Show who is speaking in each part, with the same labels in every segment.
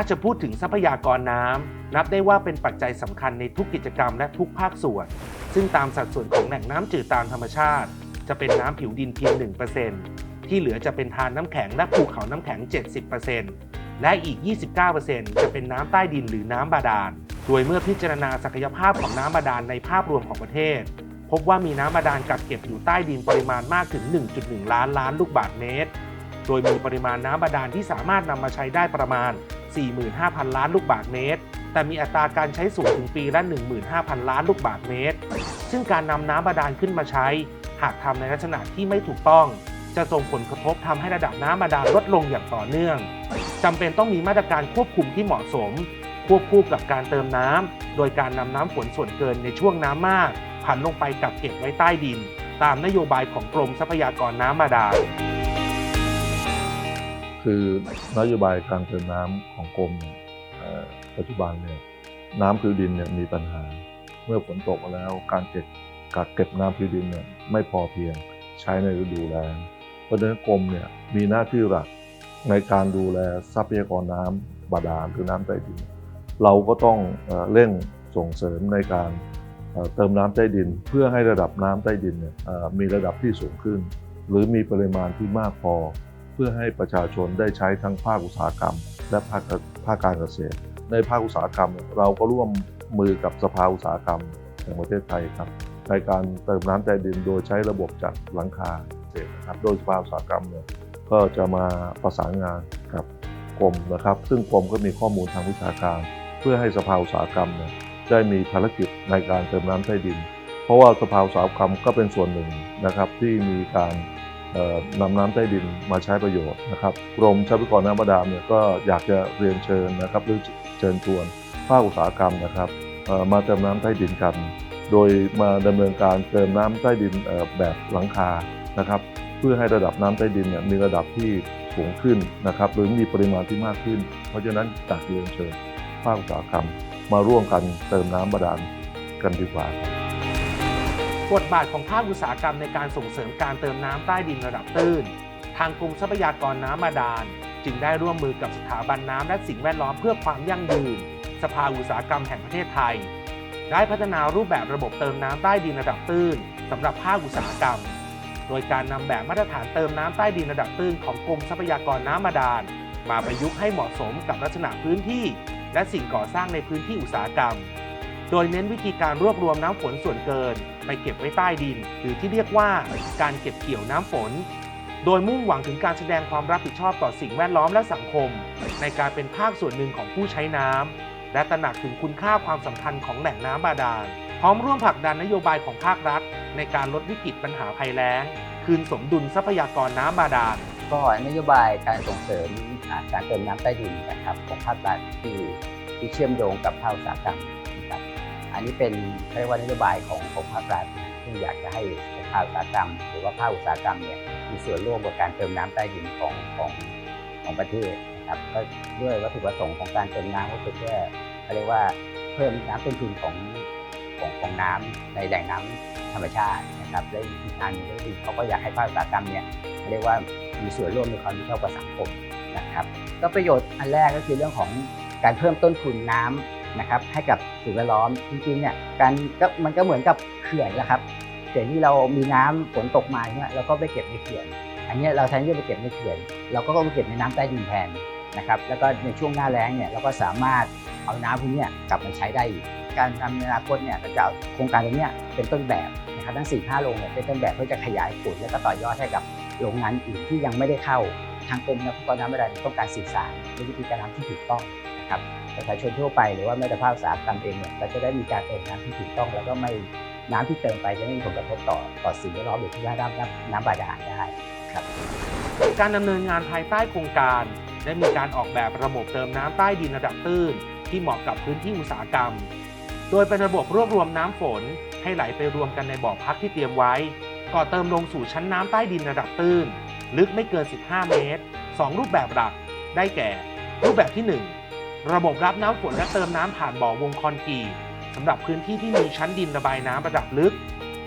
Speaker 1: ถ้าจะพูดถึงทรัพยากรน้ำนับได้ว่าเป็นปัจจัยสำคัญในทุกกิจกรรมและทุกภาคส่วน ซึ่งตามสัดส่วนของแหล่งน้ำจืดตามธรรมชาติ จะเป็นน้ำผิวดินเพียง 1%ที่เหลือจะเป็นทานน้ำแข็งและภูเขาน้ำแข็ง 70%และอีก 29%จะเป็นน้ำใต้ดินหรือน้ำบาดาล โดยเมื่อพิจารณาศักยภาพของน้ำบาดาลในภาพรวมของประเทศ พบว่ามีน้ำบาดาลกักเก็บอยู่ใต้ดินปริมาณมากถึง 1.1 ล้านล้านลูกบาศก์เมตร โดยมีปริมาณน้ำบาดาลที่สามารถนำมาใช้ได้ประมาณ 45,000 ล้านลูกบาศก์เมตร แต่มีอัตราการใช้สูงถึงปีละ 15,000 ล้านลูกบาศก์เมตร ซึ่งการนำน้ำบาดาลขึ้นมาใช้ หากทำในลักษณะที่ไม่ถูกต้อง จะส่งผลกระทบทำให้ระดับน้ำบาดาลลดลงอย่างต่อเนื่องจำเป็นต้องมีมาตรการควบคุมที่เหมาะสม ควบคู่กับการเติมน้ำโดยการนำน้ำฝนส่วนเกินในช่วงน้ำมากผันลงไปกักเก็บไว้ใต้ดิน ตามนโยบายของกรมทรัพยากรน้ำบาดาล
Speaker 2: คือนโยบายการเติมน้ำของกรมปัจจุบันเนี่ยน้ำพื้นดินเนี่ยมีปัญหา เมื่อฝนตกมาแล้วการเก็บกักเก็บน้ำพื้นดินเนี่ยไม่พอเพียงใช้ในฤดูแล้งเพราะฉะนั้นกรมเนี่ยมีหน้าที่หลักในการดูแลทรัพยากรน้ำบาดาลหรือน้ำใต้ดิน เราก็ต้องเอเร่งส่งเสริมในการเเติมน้ำใต้ดิน เพื่อให้ระดับน้ำใต้ดินเนี่ยมีระดับที่สูงขึ้น หรือมีปริมาณที่มากพอ พื่อให้ประชาชนได้ใช้ทั้งภาคอุตสาหกรรม และภาคภาคการเกษตร ในภาคอุตสาหกรรม เราก็ร่วมมือกับสภาอุตสาหกรรมแห่งประเทศไทยครับในการเติมน้ำใต้ดินโดยใช้ระบบจากหลังคาเกษตรนะครับโดยสภาอุตสาหกรรมเนี่ยก็จะมาประสานงานกับกรมนะครับ ซึ่งกรมก็มีข้อมูลทางวิชาการ เพื่อให้สภาอุตสาหกรรมเนี่ยได้มีภารกิจในการเติมน้ำใต้ดิน เพราะว่าสภาอุตสาหกรรมก็เป็นส่วนหนึ่งนะครับที่มีการ นำน้ำใต้ดินมาใช้ประโยชน์นะครับกรมทรัพยากรน้ำบาดาลเนี่ยก็อยากจะเรียนเชิญนะครับหรือเชิญชวนภาคอุตสาหกรรมนะครับมาเติมน้ำใต้ดินกัน โดยมาดำเนินการเติมน้ำใต้ดินแบบหลังคานะครับเพื่อให้ระดับน้ำใต้ดินเนี่ยมีระดับที่สูงขึ้นนะครับหรือมีปริมาณที่มากขึ้น เพราะฉะนั้นอยากเรียนเชิญภาคอุตสาหกรรม มาร่วมกันเติมน้ำบาดาลกันดีกว่า
Speaker 1: บทบาทของภาคอุตสาหกรรมในการส่งเสริมการเติมน้ำใต้ดินระดับตื้น ทางกรมทรัพยากรน้ำบาดาล จึงได้ร่วมมือกับสถาบันน้ำและสิ่งแวดล้อมเพื่อความยั่งยืน สภาอุตสาหกรรมแห่งประเทศไทย ได้พัฒนารูปแบบระบบเติมน้ำใต้ดินระดับตื้นสำหรับภาคอุตสาหกรรม โดยการนำแบบมาตรฐานเติมน้ำใต้ดินระดับตื้นของกรมทรัพยากรน้ำบาดาล มาประยุกต์ให้เหมาะสมกับลักษณะพื้นที่ และสิ่งก่อสร้างในพื้นที่อุตสาหกรรม โดยเน้นวิธีการรวบรวมน้ำฝนส่วนเกิน ไปเก็บไว้ใต้ดิน หรือที่เรียกว่าการเก็บเกี่ยวน้ำฝน โดยมุ่งหวังถึงการแสดงความรับผิดชอบต่อสิ่งแวดล้อมและสังคม ในการเป็นภาคส่วนหนึ่งของผู้ใช้น้ำและตระหนักถึงคุณค่าความสำคัญของแหล่งน้ำบาดาล พร้อมร่วมผลักดันนโยบายของภาครัฐ ในการลดวิกฤตปัญหาภัยแล้ง คืนสมดุลทรัพยากรน้ำบาดาล
Speaker 3: ก็นโยบายการส่งเสริมอ่าการเติมน้ำใต้ดินนะครับของภาครัฐที่ที่เชื่อมโยงกับภาคอุตสาหกรรม อันนี้เป็นเรียกว่านโยบายของของภาครัฐที่อยากจะให้ภาคอุตสาหกรรม หรือว่าภาคอุตสาหกรรมเนี่ยมีส่วนร่วมกับการเติมน้ำใต้ดินของของของประเทศนะครับก็ด้วยวัตถุประสงค์ของการเติมน้ำก็คือเพื่อเขาเรียกว่าเพิ่มน้ำต้นทุนของของของน้ำในแหล่งน้ำธรรมชาตินะครับและอีกทางหนึงก็คือเขาก็อยากให้ภาคอุตสาหกรรมเนี่ยเรียกว่ามีส่วนร่วมในความรับผิดชอบกับสังคมนะครับ ก็ประโยชน์อันแรกก็คือเรื่องของการเพิ่มต้นทุนน้ำ นะครับให้กับสิ่งแวดล้อมจริงๆเนี่ยการก็มันก็เหมือนกับเขื่อนแหละครับเขื่อนที่เรามีน้ำฝนตกมาเนี่ยเราก็ไปเก็บในเขื่อน อันนี้เราแทนที่จะไปเก็บในเขื่อน เราก็ต้องไปเก็บในน้ำใต้ดินแทนนะครับแล้วก็ในช่วงหน้าแล้งเนี่ยเราก็สามารถเอาน้ำพวกนี้กลับมาใช้ได้อีกการทำในอนาคตเนี่ยเราจะเอาโครงการตรงนี้เป็นต้นแบบนะครับทั้ง 4 5 โรงเนี่ยเป็นต้นแบบเพื่อจะขยายผลและก็ต่อยอดให้กับโรงงานอื่นที่ยังไม่ได้เข้าทางกรมทรัพยากรน้ำบาดาลต้องการสื่อสารในวิธีการทำที่ถูกต้องนะครับ ประชาชนทั่วไปหรือว่าแม้แต่ภาคอุตสาหกรรมเองเนี่ยเราจะได้มีการเติมน้ำที่ถูกต้องแล้วก็ไม่น้ำที่เติมไปจะไม่มีผลกระทบต่อต่อสิ่งแวดล้อมหรือที่ว่าน้ำน้ำน้ำบาดาลได้ครับ
Speaker 1: การดำเนินงานภายใต้โครงการ ได้มีการออกแบบระบบเติมน้ำใต้ดินระดับตื้น ที่เหมาะกับพื้นที่อุตสาหกรรม โดยเป็นระบบรวบรวมน้ำฝน ให้ไหลไปรวมกันในบ่อพักที่เตรียมไว้ ก่อเติมลงสู่ชั้นน้ำใต้ดินระดับตื้น ลึกไม่เกิน 15 เมตร 2 รูปแบบหลัก ได้แก่ รูปแบบที่ 1 ระบบรับน้ำฝนและเติมน้ำผ่านบ่อวงคอนกรีตสำหรับพื้นที่ที่มีชั้นดินระบายน้ำระดับลึก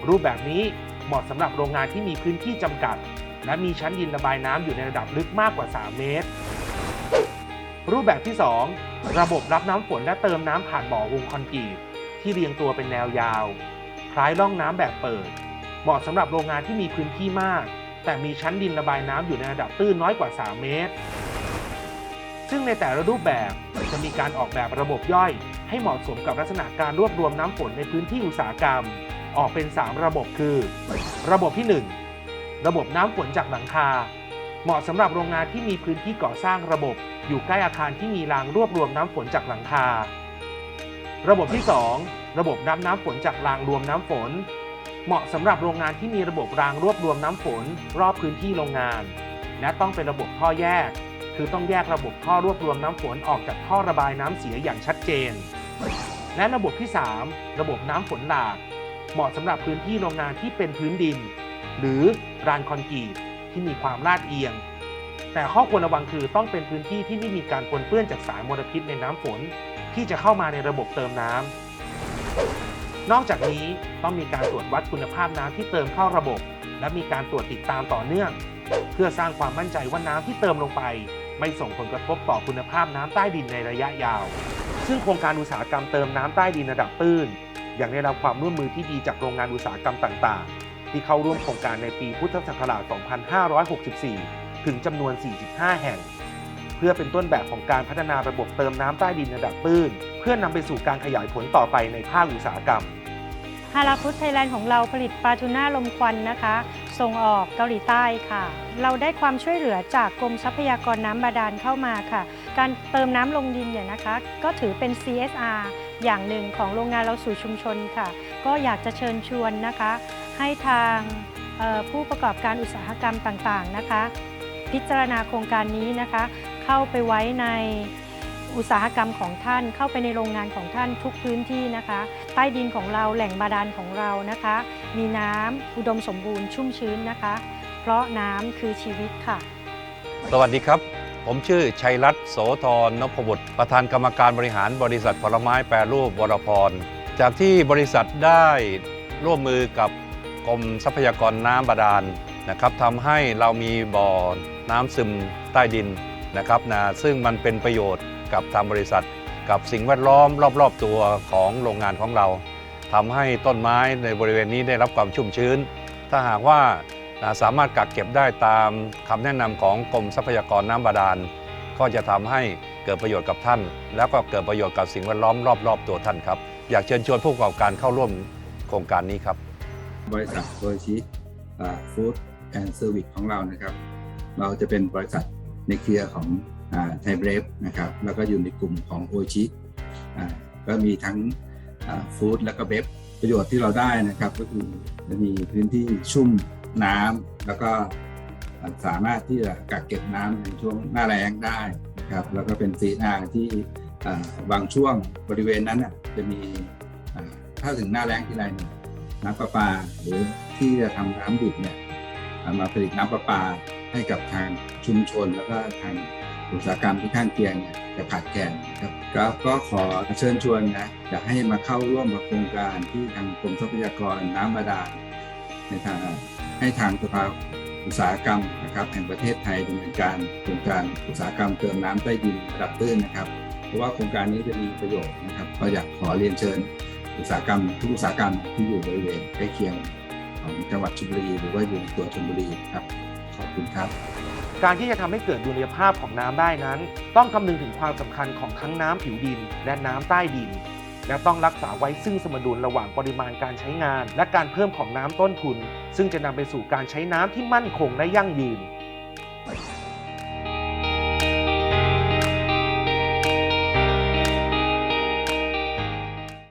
Speaker 1: รูปแบบนี้เหมาะสำหรับโรงงานที่มีพื้นที่จำกัด และมีชั้นดินระบายน้ำอยู่ในระดับลึกมากกว่า 3 เมตร รูปแบบที่ 2 ระบบรับน้ำฝนและเติมน้ำผ่านบ่อวงคอนกรีตที่เรียงตัวเป็นแนวยาว คล้ายร่องน้ำแบบเปิด เหมาะสำหรับโรงงานที่มีพื้นที่มาก แต่มีชั้นดินระบายน้ำอยู่ในระดับตื้นน้อยกว่า 3 เมตร ซึ่งในแต่ละรูปแบบจะมีการออกแบบระบบย่อย ให้เหมาะสมกับลักษณะการรวบรวมน้ำฝนในพื้นที่อุตสาหกรรม ออกเป็น 3 ระบบคือ ระบบที่ 1 ระบบน้ำฝนจากหลังคา เหมาะสำหรับโรงงานที่มีพื้นที่ก่อสร้างระบบ อยู่ใกล้อาคารที่มีรางรวบรวมน้ำฝนจากหลังคา ระบบที่ 2 ระบบน้ำน้ำฝนจากรางรวมน้ำฝน เหมาะสำหรับโรงงานที่มีระบบรางรวบรวมน้ำฝน รอบพื้นที่โรงงาน และต้องเป็นระบบท่อแยก คือต้องแยกระบบท่อรวบรวมน้ำฝนออกจากท่อระบายน้ำเสียอย่างชัดเจน และระบบที่ 3 ระบบน้ำฝนหลาก เหมาะสำหรับพื้นที่โรงงานที่เป็นพื้นดิน หรือรานคอนกรีตที่มีความลาดเอียง แต่ข้อควรระวังคือต้องเป็นพื้นที่ที่ไม่มีการปนเปื้อนจากสารมลพิษในน้ำฝน ที่จะเข้ามาในระบบเติมน้ำนอกจากนี้ต้องมีการตรวจวัดคุณภาพน้ำที่เติมเข้าระบบ และมีการตรวจติดตามต่อเนื่อง เพื่อสร้างความมั่นใจว่าน้ำที่เติมลงไป ไม่ส่งผลกระทบต่อคุณภาพน้ำใต้ดินในระยะยาว ซึ่งโครงการอุตสาหกรรมเติมน้ำใต้ดินระดับตื้นอย่างได้รับความร่วมมือที่ดีจากโรงงานอุตสาหกรรมต่างๆ ที่เข้าร่วมโครงการในปีพุทธศักราช 2564 ถึงจำนวน 45 แห่ง เพื่อเป็นต้นแบบของการพัฒนาระบบเติมน้ำใต้ดินระดับตื้น เพื่อนำไปสู่การขยายผลต่อไปในภาคอุตสาหกรรม
Speaker 4: ฮาราฟูดไทยแลนด์ของเราผลิตปลาทูน่าลมควันนะคะ ส่งออกเกาหลีใต้ค่ะ เราได้ความช่วยเหลือจากกรมทรัพยากรน้ำบาดาลเข้ามาค่ะ การเติมน้ำลงดินเนี่ยนะคะ ก็ถือเป็น CSR อย่างหนึ่งของโรงงานเราสู่ชุมชนค่ะ ก็อยากจะเชิญชวนนะคะ ให้ทางผู้ประกอบการอุตสาหกรรมต่างๆนะคะ พิจารณาโครงการนี้นะคะ เข้าไปไว้ใน อุตสาหกรรมของท่านเข้าไปในโรงงานของท่านทุกพื้นที่นะคะ ใต้ดินของเราแหล่งบาดาลของเรานะคะ มีน้ำอุดมสมบูรณ์ชุ่มชื้นนะคะ เพราะน้ำคือชีวิตค่ะ
Speaker 5: สวัสดีครับ ผมชื่อชัยรัตน์โสธรนพบุตร ประธานกรรมการบริหารบริษัทผลไม้แปรรูปวรพร จากที่บริษัทได้ร่วมมือกับกรมทรัพยากรน้ำบาดาลนะครับทำให้เรามีบ่อน้ำซึมใต้ดินนะครับนะซึ่งมันเป็นประโยชน์ กับทางบริษัท กับสิ่งแวดล้อมรอบๆตัวของโรงงานของเราทำให้ต้นไม้ในบริเวณนี้ได้รับความชุ่มชื้น ถ้าหากว่าสามารถกักเก็บได้ตามคำแนะนำของกรมทรัพยากรน้ำบาดาล ก็จะทำให้เกิดประโยชน์กับท่าน แล้วก็เกิดประโยชน์กับสิ่งแวดล้อมรอบๆตัวท่านครับ อยากเชิญชวนผู้ประกอบการเข้าร่วมโครงการนี้ครับ
Speaker 6: บริษัทโดยชิฟู้ดแอนด์เซอร์วิสของเรานะครับ เราจะเป็นบริษัทในเครือของ ไทยเบรฟนะครับแล้วก็อยู่ในกลุ่มของโอชิก็มีทั้งฟู้ดและก็เบฟประโยชน์ที่เราได้นะครับก็คือจะมีพื้นที่ชุ่มน้ำแล้วก็สามารถที่จะกักเก็บน้ำในช่วงหน้าแล้งได้นะครับแล้วก็เป็นซีนาที่บางช่วงบริเวณนั้นจะมีถ้าถึงหน้าแล้งที่ไร่น้ำประปาหรือที่จะทำน้ำดิบเนี่ยมาผลิตน้ำประปาให้กับทางชุมชนแล้วก็ทาง อุตสาหกรรมที่ข้างเคียงเนี่ยจะขาดแคลนครับก็ก็ขอเชิญชวนนะอยากให้มาเข้าร่วมกับโครงการที่ทางกรมทรัพยากรน้ำบาดาลในทางให้ทางสภาอุตสาหกรรมนะครับแห่งประเทศไทยดำเนินการโครงการอุตสาหกรรมเติมน้ำใต้ดินระดับตื้นนะครับ เพราะว่าโครงการนี้จะมีประโยชน์นะครับก็อยากขอเรียนเชิญ อุตสาหกรรมทุกอุตสาหกรรมที่อยู่บริเวณใกล้เคียงของจังหวัดชลบุรีหรือว่าอยู่ในตัวชลบุรีครับขอบคุณครับ
Speaker 1: การที่จะทำให้เกิดดุลยภาพของน้ำได้นั้น ต้องคำนึงถึงความสำคัญของทั้งน้ำผิวดิน และน้ำใต้ดิน และต้องรักษาไว้ซึ่งสมดุลระหว่างปริมาณการใช้งาน และการเพิ่มของน้ำต้นทุน ซึ่งจะนำไปสู่การใช้น้ำที่มั่นคงและยั่งยืน